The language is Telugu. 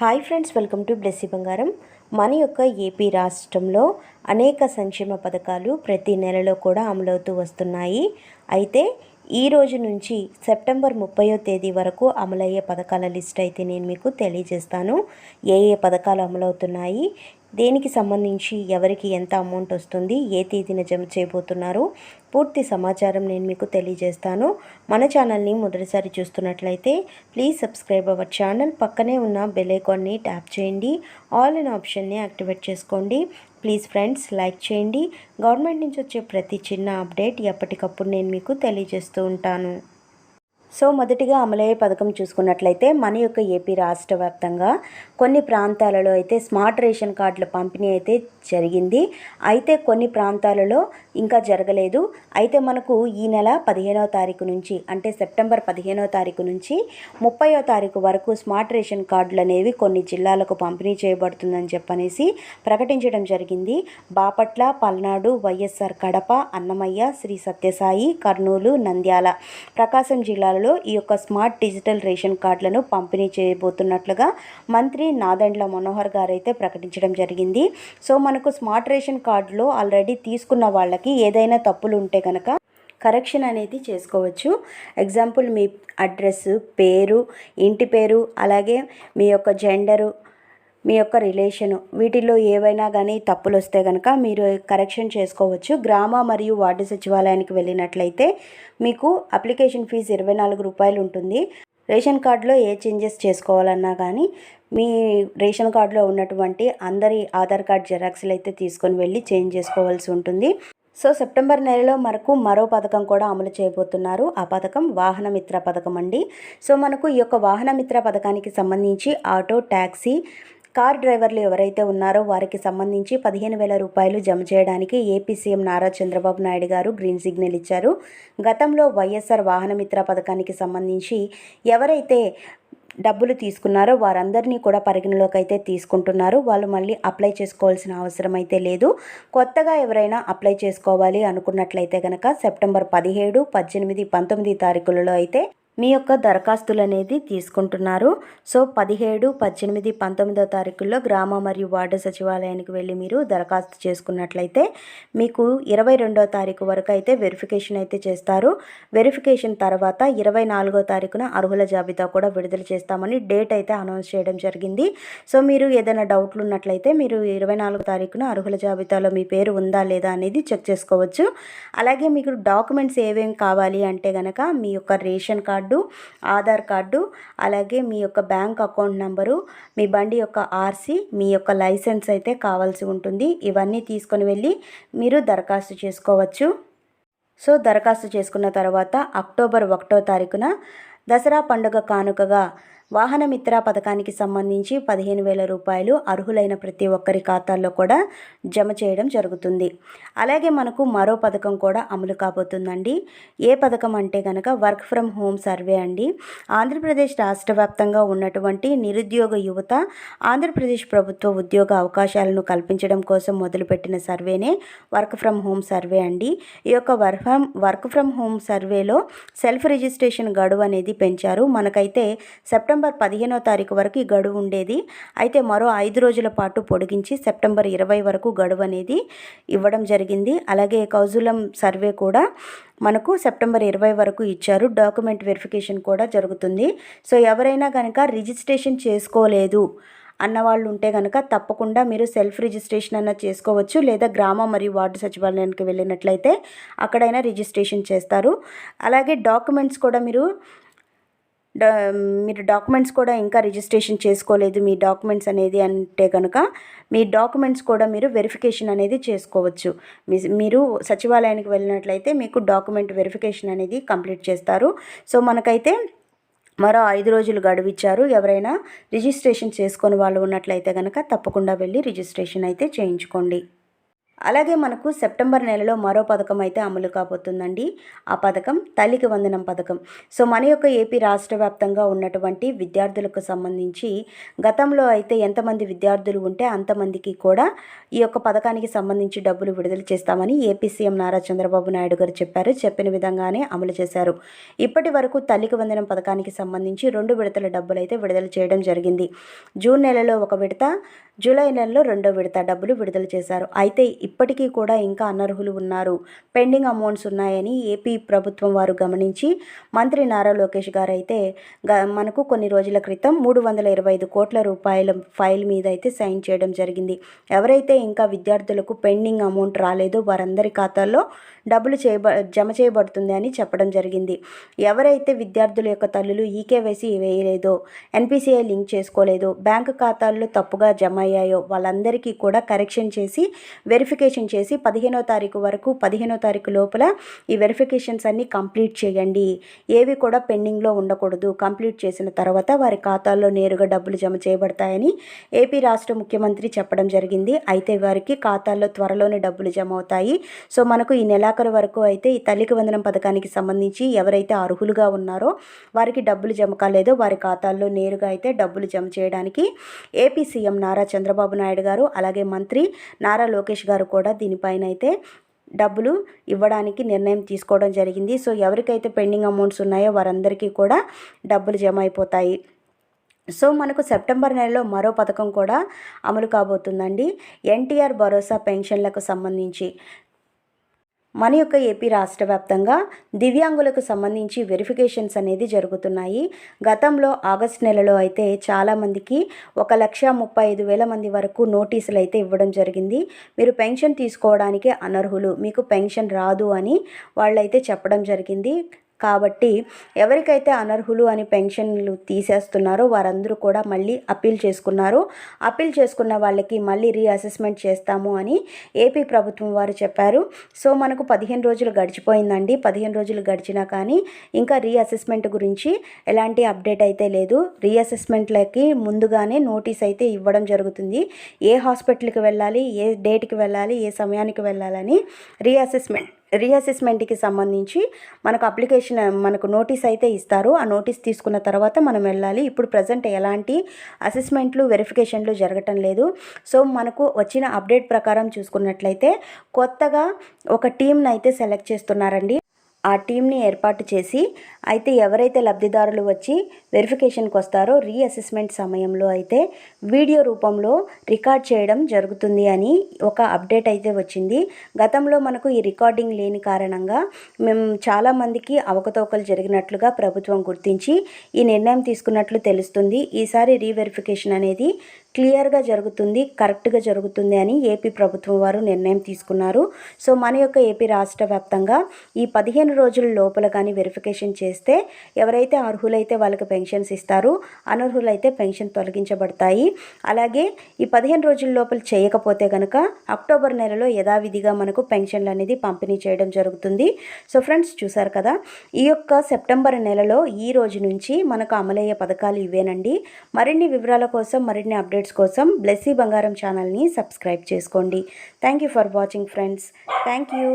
Hi friends welcome to Blessy Bangaram. మన యొక్క ఏపీ రాష్ట్రంలో అనేక సంక్షేమ పథకాలు ప్రతి నెలలో కూడా అమలవుతూ వస్తున్నాయి. అయితే ఈ రోజు నుంచి సెప్టెంబర్ ముప్పయో తేదీ వరకు అమలయ్యే పథకాల లిస్ట్ అయితే నేను మీకు తెలియజేస్తాను. ఏ ఏ పథకాలు అమలవుతున్నాయి? దేనికి సంబంధించి ఎవరికి ఎంత అమౌంట్ వస్తుంది? ఏ తేదీన జమ చేయబోతున్నారు? పూర్తి సమాచారం నేను మీకు తెలియజేస్తాను. మన ఛానల్ని మొదటిసారి చూస్తున్నట్లయితే ప్లీజ్ సబ్స్క్రైబ్ అవర్ ఛానల్. పక్కనే ఉన్న బెల్ ఐకాన్ని ట్యాప్ చేయండి. ఆల్ ఇన్ ఆప్షన్ని యాక్టివేట్ చేసుకోండి. ప్లీజ్ ఫ్రెండ్స్ లైక్ చేయండి. గవర్నమెంట్ నుంచి వచ్చే ప్రతి చిన్న అప్డేట్ ఎప్పటికప్పుడు నేను మీకు తెలియజేస్తూ ఉంటాను. సో మొదటిగా అమలయ్యే పథకం చూసుకున్నట్లయితే మన యొక్క ఏపీ రాష్ట్ర వ్యాప్తంగా కొన్ని ప్రాంతాలలో అయితే స్మార్ట్ రేషన్ కార్డుల పంపిణీ అయితే జరిగింది. అయితే కొన్ని ప్రాంతాలలో ఇంకా జరగలేదు. అయితే మనకు ఈ నెల పదిహేనవ తారీఖు నుంచి అంటే సెప్టెంబర్ పదిహేనవ తారీఖు నుంచి ముప్పయో తారీఖు వరకు స్మార్ట్ రేషన్ కార్డులు అనేవి కొన్ని జిల్లాలకు పంపిణీ చేయబడుతుందని చెప్పనేసి ప్రకటించడం జరిగింది. బాపట్ల పల్నాడు వైఎస్ఆర్ కడప అన్నమయ్య శ్రీ సత్యసాయి కర్నూలు నంద్యాల ప్రకాశం జిల్లాలలో ఈ యొక్క స్మార్ట్ డిజిటల్ రేషన్ కార్డులను పంపిణీ చేయబోతున్నట్లుగా మంత్రి నాదండ్ల మనోహర్ గారు అయితే ప్రకటించడం జరిగింది. సో మనకు స్మార్ట్ రేషన్ కార్డులో ఆల్రెడీ తీసుకున్న వాళ్ళకి ఏదైనా తప్పులు ఉంటే కనుక కరెక్షన్ అనేది చేసుకోవచ్చు. ఎగ్జాంపుల్ మీ అడ్రస్ పేరు ఇంటి పేరు అలాగే మీ యొక్క జెండరు మీ యొక్క రిలేషను వీటిల్లో ఏవైనా కానీ తప్పులు వస్తే కనుక మీరు కరెక్షన్ చేసుకోవచ్చు. గ్రామ మరియు వార్డు సచివాలయానికి వెళ్ళినట్లయితే మీకు అప్లికేషన్ ఫీజు ఇరవై నాలుగు రూపాయలు ఉంటుంది. రేషన్ కార్డులో ఏ చేంజెస్ చేసుకోవాలన్నా కానీ మీ రేషన్ కార్డులో ఉన్నటువంటి అందరి ఆధార్ కార్డ్ జెరాక్స్లు అయితే తీసుకొని వెళ్ళి చేంజ్ చేసుకోవాల్సి ఉంటుంది. సో సెప్టెంబర్ నెలలో మనకు మరో పథకం కూడా అమలు చేయబోతున్నారు. ఆ పథకం వాహనమిత్ర పథకం అండి. సో మనకు ఈ యొక్క వాహనమిత్ర పథకానికి సంబంధించి ఆటో ట్యాక్సీ కార్ డ్రైవర్లు ఎవరైతే ఉన్నారో వారికి సంబంధించి పదిహేను వేల రూపాయలు జమ చేయడానికి AP CM Nara Chandrababu Naidu garu green signal ఇచ్చారు. గతంలో వైఎస్ఆర్ వాహనమిత్ర పథకానికి సంబంధించి ఎవరైతే డబ్బులు తీసుకున్నారో వారందరినీ కూడా పరిగణలోకి అయితే తీసుకుంటున్నారు. వాళ్ళు మళ్ళీ అప్లై చేసుకోవాల్సిన అవసరం అయితే లేదు. కొత్తగా ఎవరైనా అప్లై చేసుకోవాలి అనుకున్నట్లయితే కనుక సెప్టెంబర్ పదిహేడు పద్దెనిమిది పంతొమ్మిది తారీఖులలో అయితే మీ యొక్క దరఖాస్తులు అనేది తీసుకుంటున్నారు. సో పదిహేడు పద్దెనిమిది పంతొమ్మిదో తారీఖుల్లో గ్రామ మరియు వార్డు సచివాలయానికి వెళ్ళి మీరు దరఖాస్తు చేసుకున్నట్లయితే మీకు ఇరవై రెండో తారీఖు వరకు అయితే వెరిఫికేషన్ అయితే చేస్తారు. వెరిఫికేషన్ తర్వాత ఇరవై నాలుగో తారీఖున అర్హుల జాబితా కూడా విడుదల చేస్తామని డేట్ అయితే అనౌన్స్ చేయడం జరిగింది. సో మీరు ఏదైనా డౌట్లు ఉన్నట్లయితే మీరు ఇరవై నాలుగో తారీఖున అర్హుల జాబితాలో మీ పేరు ఉందా లేదా అనేది చెక్ చేసుకోవచ్చు. అలాగే మీకు డాక్యుమెంట్స్ ఏమేమి కావాలి అంటే కనుక మీ యొక్క ration card card Aadhaar card అలాగే మీ యొక్క బ్యాంక్ అకౌంట్ నెంబరు మీ బండి యొక్క ఆర్సీ మీ యొక్క లైసెన్స్ అయితే కావాల్సి ఉంటుంది. ఇవన్నీ తీసుకొని వెళ్ళి మీరు దరఖాస్తు చేసుకోవచ్చు. సో దరఖాస్తు చేసుకున్న తర్వాత అక్టోబర్ ఒకటో తారీఖున దసరా పండుగ కానుకగా వాహనమిత్ర పథకానికి సంబంధించి పదిహేను వేల రూపాయలు అర్హులైన ప్రతి ఒక్కరి ఖాతాల్లో కూడా జమ చేయడం జరుగుతుంది. అలాగే మనకు మరో పథకం కూడా అమలు కాబోతుందండి. ఏ పథకం అంటే కనుక వర్క్ ఫ్రమ్ హోమ్ సర్వే అండి. ఆంధ్రప్రదేశ్ రాష్ట్ర వ్యాప్తంగా ఉన్నటువంటి నిరుద్యోగ యువత ఆంధ్రప్రదేశ్ ప్రభుత్వ ఉద్యోగ అవకాశాలను కల్పించడం కోసం మొదలుపెట్టిన సర్వేనే వర్క్ ఫ్రమ్ హోమ్ సర్వే అండి. ఈ యొక్క work from work from home సర్వేలో సెల్ఫ్ రిజిస్ట్రేషన్ గడువు అనేది పెంచారు. మనకైతే సెప్టెంబర్ సెప్టెంబర్ పదిహేనో తారీఖు వరకు ఈ గడువు ఉండేది. అయితే మరో ఐదు రోజుల పాటు పొడిగించి సెప్టెంబర్ ఇరవై వరకు గడువు అనేది ఇవ్వడం జరిగింది. అలాగే కౌజులం సర్వే కూడా మనకు సెప్టెంబర్ ఇరవై వరకు ఇచ్చారు. డాక్యుమెంట్ వెరిఫికేషన్ కూడా జరుగుతుంది. సో ఎవరైనా కనుక రిజిస్ట్రేషన్ చేసుకోలేదు అన్న వాళ్ళు ఉంటే కనుక తప్పకుండా మీరు సెల్ఫ్ రిజిస్ట్రేషన్ అన్న చేసుకోవచ్చు. లేదా గ్రామ మరియు వార్డు సచివాలయానికి వెళ్ళినట్లయితే అక్కడైనా రిజిస్ట్రేషన్ చేస్తారు. అలాగే డాక్యుమెంట్స్ కూడా మీరు మీరు డాక్యుమెంట్స్ కూడా ఇంకా రిజిస్ట్రేషన్ చేసుకోలేదు మీ డాక్యుమెంట్స్ అనేది అంటే కనుక మీ డాక్యుమెంట్స్ కూడా మీరు వెరిఫికేషన్ అనేది చేసుకోవచ్చు. మీరు సచివాలయానికి వెళ్ళినట్లయితే మీకు డాక్యుమెంట్ వెరిఫికేషన్ అనేది కంప్లీట్ చేస్తారు. సో మనకైతే మరో ఐదు రోజులు గడువిచ్చారు. ఎవరైనా రిజిస్ట్రేషన్ చేసుకొని వాళ్ళు ఉన్నట్లయితే కనుక తప్పకుండా వెళ్ళి రిజిస్ట్రేషన్ అయితే చేయించుకోండి. అలాగే మనకు సెప్టెంబర్ నెలలో మరో పథకం అయితే అమలు కాబోతుందండి. ఆ పథకం తల్లికి వందనం పథకం. సో మన యొక్క ఏపీ రాష్ట్ర వ్యాప్తంగా ఉన్నటువంటి విద్యార్థులకు సంబంధించి గతంలో అయితే ఎంతమంది విద్యార్థులు ఉంటే అంతమందికి కూడా ఈ యొక్క పథకానికి సంబంధించి డబ్బులు విడుదల చేస్తామని ఏపీ సీఎం నారా చంద్రబాబు నాయుడు గారు చెప్పారు. చెప్పిన విధంగానే అమలు చేశారు. ఇప్పటి వరకు తల్లికి వందనం పథకానికి సంబంధించి రెండు విడతల డబ్బులు అయితే విడుదల చేయడం జరిగింది. జూన్ నెలలో ఒక విడత జూలై నెలలో రెండో విడత డబ్బులు విడుదల చేశారు. అయితే ఇప్పటికీ కూడా ఇంకా అనర్హులు ఉన్నారు. పెండింగ్ అమౌంట్స్ ఉన్నాయని ఏపీ ప్రభుత్వం వారు గమనించి మంత్రి నారా లోకేష్ గారు అయితే గ- మనకు కొన్ని రోజుల క్రితం మూడు వందల ఇరవై ఐదు కోట్ల రూపాయల ఫైల్ మీద అయితే సైన్ చేయడం జరిగింది. ఎవరైతే ఇంకా విద్యార్థులకు పెండింగ్ అమౌంట్ రాలేదో వారందరి ఖాతాల్లో డబ్బులు చేయబ జమ చేయబడుతుంది అని చెప్పడం జరిగింది. ఎవరైతే విద్యార్థుల యొక్క తల్లులు ఈకేవైసీ వేయలేదో ఎన్పిసిఐ లింక్ చేసుకోలేదో బ్యాంకు ఖాతాల్లో తప్పుగా జమ అయ్యాయో వాళ్ళందరికీ కూడా కరెక్షన్ చేసి వెరిఫికేషన్ వెరిఫికేషన్ చేసి పదిహేనో తారీఖు వరకు పదిహేనో తారీఖు లోపల ఈ వెరిఫికేషన్స్ అన్నీ కంప్లీట్ చేయండి. ఏవి కూడా పెండింగ్లో ఉండకూడదు. కంప్లీట్ చేసిన తర్వాత వారి ఖాతాల్లో నేరుగా డబ్బులు జమ చేయబడతాయని ఏపీ రాష్ట్ర ముఖ్యమంత్రి చెప్పడం జరిగింది. అయితే వారికి ఖాతాల్లో త్వరలోనే డబ్బులు జమ అవుతాయి. సో మనకు ఈ నెలాఖరు వరకు అయితే ఈ తల్లికి వందనం పథకానికి సంబంధించి ఎవరైతే అర్హులుగా ఉన్నారో వారికి డబ్బులు జమ కాలేదో వారి ఖాతాల్లో నేరుగా అయితే డబ్బులు జమ చేయడానికి ఏపీ సీఎం నారా చంద్రబాబు నాయుడు గారు అలాగే మంత్రి నారా లోకేష్ గారు కూడా దీనిపైన అయితే డబ్బులు ఇవ్వడానికి నిర్ణయం తీసుకోవడం జరిగింది. సో ఎవరికైతే పెండింగ్ అమౌంట్స్ ఉన్నాయో వారందరికీ కూడా డబ్బులు జమ అయిపోతాయి. సో మనకు సెప్టెంబర్ నెలలో మరో పథకం కూడా అమలు కాబోతుందండి. ఎన్టీఆర్ భరోసా పెన్షన్లకు సంబంధించి. మన యొక్క ఏపీ రాష్ట్ర వ్యాప్తంగా దివ్యాంగులకు సంబంధించి వెరిఫికేషన్స్ అనేది జరుగుతున్నాయి. గతంలో ఆగస్ట్ నెలలో అయితే చాలామందికి ఒక లక్ష ముప్పై ఐదు వేల మంది వరకు నోటీసులు అయితే ఇవ్వడం జరిగింది. మీరు పెన్షన్ తీసుకోవడానికి అనర్హులు మీకు పెన్షన్ రాదు అని వాళ్ళైతే చెప్పడం జరిగింది. కాబట్టి ఎవరికైతే అనర్హులు అని పెన్షన్లు తీసేస్తున్నారో వారందరూ కూడా మళ్ళీ అప్పీల్ చేసుకున్నారు. అప్పీల్ చేసుకున్న వాళ్ళకి మళ్ళీ రీఅసెస్మెంట్ చేస్తాము అని ఏపీ ప్రభుత్వం వారు చెప్పారు. సో మనకు పదిహేను రోజులు గడిచిపోయిందండి. పదిహేను రోజులు గడిచినా కానీ ఇంకా రీఅసెస్మెంట్ గురించి ఎలాంటి అప్డేట్ అయితే లేదు. రీఅసెస్మెంట్లకి ముందుగానే నోటీస్ అయితే ఇవ్వడం జరుగుతుంది. ఏ హాస్పిటల్కి వెళ్ళాలి ఏ డేట్కి వెళ్ళాలి ఏ సమయానికి వెళ్ళాలని రీఅసెస్మెంట్ రీఅసెస్మెంట్కి సంబంధించి మనకు అప్లికేషన్ మనకు నోటీస్ అయితే ఇస్తారు. ఆ నోటీస్ తీసుకున్న తర్వాత మనం వెళ్ళాలి. ఇప్పుడు ప్రజెంట్ ఎలాంటి అసెస్మెంట్లు వెరిఫికేషన్లు జరగటం లేదు. సో మనకు వచ్చిన అప్డేట్ ప్రకారం చూసుకున్నట్లయితే కొత్తగా ఒక టీంని అయితే సెలెక్ట్ చేస్తున్నారండి. ఆ టీంని ఏర్పాటు చేసి అయితే ఎవరైతే లబ్ధిదారులు వచ్చి వెరిఫికేషన్కి వస్తారో రీఅసెస్మెంట్ సమయంలో అయితే వీడియో రూపంలో రికార్డ్ చేయడం జరుగుతుంది అని ఒక అప్డేట్ అయితే వచ్చింది. గతంలో మనకు ఈ రికార్డింగ్ లేని కారణంగా మేము చాలామందికి అవకతవకలు జరిగినట్లుగా ప్రభుత్వం గుర్తించి ఈ నిర్ణయం తీసుకున్నట్లు తెలుస్తుంది. ఈసారి రీవెరిఫికేషన్ అనేది క్లియర్గా జరుగుతుంది కరెక్ట్గా జరుగుతుంది అని ఏపీ ప్రభుత్వం వారు నిర్ణయం తీసుకున్నారు. సో మన యొక్క ఏపీ రాష్ట్ర వ్యాప్తంగా ఈ పదిహేను రోజుల లోపల కానీ వెరిఫికేషన్ చేస్తే ఎవరైతే అర్హులైతే వాళ్ళకి పెన్షన్స్ ఇస్తారు అనర్హులైతే పెన్షన్ తొలగించబడతాయి. అలాగే ఈ పదిహేను రోజుల లోపల చేయకపోతే కనుక అక్టోబర్ నెలలో యథావిధిగా మనకు పెన్షన్లు అనేది పంపిణీ చేయడం జరుగుతుంది. సో ఫ్రెండ్స్ చూసారు కదా ఈ యొక్క సెప్టెంబర్ నెలలో ఈ రోజు నుంచి మనకు అమలయ్యే పథకాలు ఇవేనండి. మరిన్ని వివరాల కోసం మరిన్ని అప్డేట్స్ కోసం బ్లెస్సీ బంగారం ఛానల్ని సబ్స్క్రైబ్ చేసుకోండి. Thank you for watching friends thank you